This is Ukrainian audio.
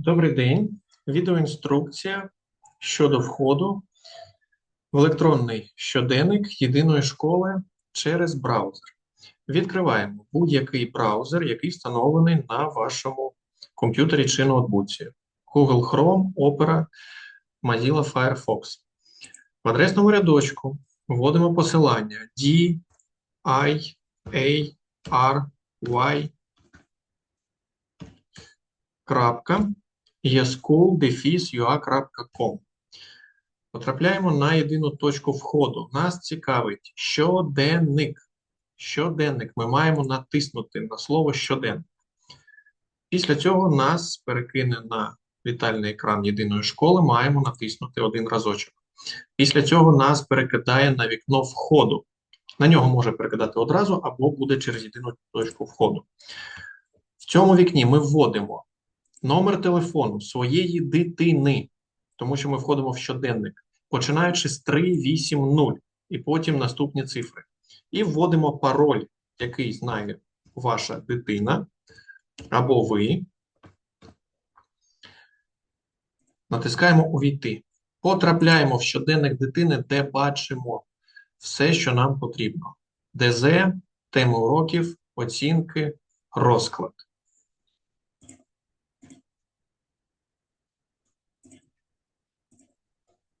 Добрий день. Відеоінструкція щодо входу в електронний щоденник єдиної школи через браузер. Відкриваємо будь-який браузер, який встановлений на вашому комп'ютері чи ноутбуці. Google Chrome, Opera, Mozilla Firefox. В адресному рядочку вводимо посилання D, I, A, R, Y, yeschool.ua.com. Потрапляємо на єдину точку входу. Нас цікавить щоденник. Щоденник. Ми маємо натиснути на слово щоденник. Після цього нас перекине на вітальний екран єдиної школи. Маємо натиснути один разочок. Після цього нас перекидає на вікно входу. На нього може перекидати одразу або буде через єдину точку входу. В цьому вікні ми вводимо номер телефону своєї дитини, тому що ми входимо в щоденник, починаючи з 380 і потім наступні цифри. І вводимо пароль, який знає ваша дитина або ви. Натискаємо Увійти. Потрапляємо в щоденник дитини, де бачимо все, що нам потрібно: ДЗ, теми уроків, оцінки, розклад.